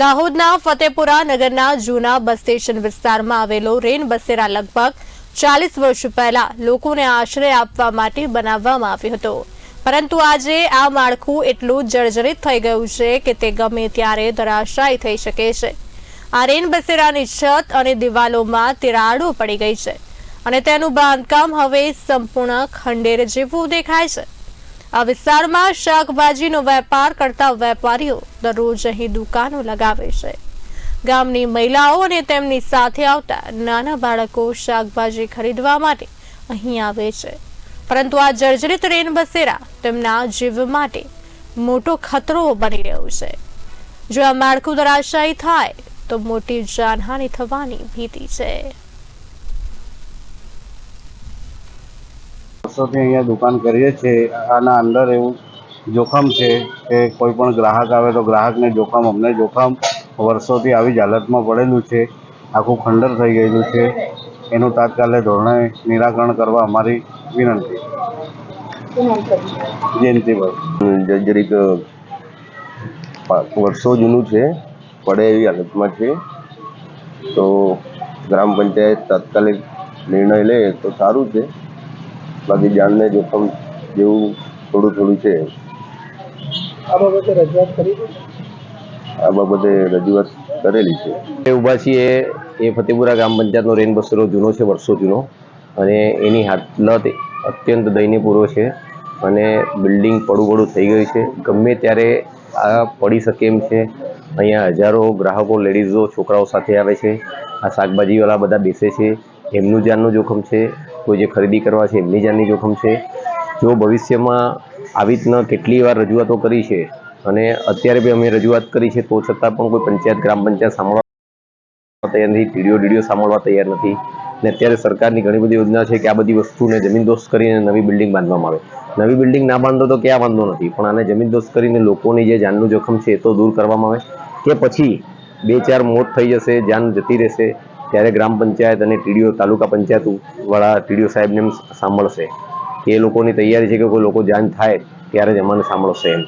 દાહોદના ફતેપુરા નગરના જૂના બસ સ્ટેશન વિસ્તારમાં આવેલો રેન બસેરા લગભગ ચાલીસ વર્ષ પહેલા લોકોને આશ્રય આપવા માટે બનાવવામાં આવ્યો હતો. પરંતુ આજે આ માળખું એટલું જર્જરિત થઈ ગયું છે કે તે ગમે ત્યારે ધરાશાયી થઈ શકે છે. આ રેન બસેરાની છત અને દિવાલોમાં તિરાડો પડી ગઈ છે અને તેનું બાંધકામ હવે સંપૂર્ણ ખંડેર જેવું દેખાય છે. આ વિસ્તારમાં શાકભાજીનો વેપાર કરતા વેપારીઓ દરરોજ અહીં દુકાનો લગાવે છે. ગામની મહિલાઓ અને તેમની સાથે આવતા નાના બાળકો શાકભાજી ખરીદવા માટે અહીં આવે છે. પરંતુ આ જર્જરિત રેન બસેરા તેમના જીવ માટે મોટો ખતરો બની રહ્યો છે. જો આ માળખું ધરાશાયી થાય, તો મોટી જાનહાનિ થવાની ભીતિ છે. વર્ષોથી અહીંયા દુકાન કરીએ છીએ. આના અંદર એવું જોખમ છે કે કોઈ પણ ગ્રાહક આવે તો ગ્રાહકને જોખમ, અમને જોખમ વર્ષોથી આવી જ હાલતમાં પડેલું છે. આખું ખંડર થઈ ગયેલું છે. એનું તાત્કાલિક ધોરણે નિરાકરણ કરવા અમારી વિનંતી. જયંતિભાઈ. જરીક વર્ષો જૂનું છે. પડે એવી હાલતમાં છે. તો ગ્રામ પંચાયત તાત્કાલિક નિર્ણય લે તો સારું છે. બાકી જાનને જોખમ જેવું થોડું થોડું છે. આ બાબતે રજૂઆત કરી આ બાબતે રજૂઆત કરેલી છે. એ ઊભા છીએ એ ફતેપુરા ગ્રામ પંચાયતનો રેન બસેરો જૂનો છે વર્ષો જૂનો. અને એની હાલત અત્યંત દયનીયપૂર્વ છે અને બિલ્ડિંગ પડું પડું થઈ ગયું છે. ગમે ત્યારે આ પડી શકે એમ છે. અહીંયા હજારો ગ્રાહકો લેડીઝો છોકરાઓ સાથે આવે છે. આ શાકભાજીવાળા બધા બેસે છે. એમનું જાનનું જોખમ છે. કોઈ જે ખરીદી કરવા છે એમની જાનની જોખમ છે, જો ભવિષ્યમાં આવી રીતના કેટલી વાર રજૂઆતો કરી છે અને અત્યારે બી અમે રજૂઆત કરી છે, તો છતાં પણ કોઈ પંચાયત, ગ્રામ પંચાયત સાંભળવા તૈયાર નથી ટીડીઓ ડીડીઓ સાંભળવા તૈયાર નથી. ને અત્યારે સરકારની ઘણી બધી યોજના છે કે આ બધી વસ્તુને જમીન દોસ્ત કરીને નવી બિલ્ડિંગ બાંધવામાં આવે. નવી બિલ્ડિંગ ના બાંધો તો ક્યાં વાંધો નથી, પણ આને જમીન દોસ્ત કરીને લોકોની જે જાનનું જોખમ છે એ તો દૂર કરવામાં આવે. કે પછી બે ચાર મોત થઈ જશે, જાન જતી રહેશે ત્યારે ગ્રામ પંચાયત અને ટીડીઓ, તાલુકા પંચાયત વાળા ટીડીઓ સાહેબને સાંભળશે એ લોકોની તૈયારી છે કે કોઈ લોકો જાન થાય ત્યારે જ અમને સાંભળશે એમ.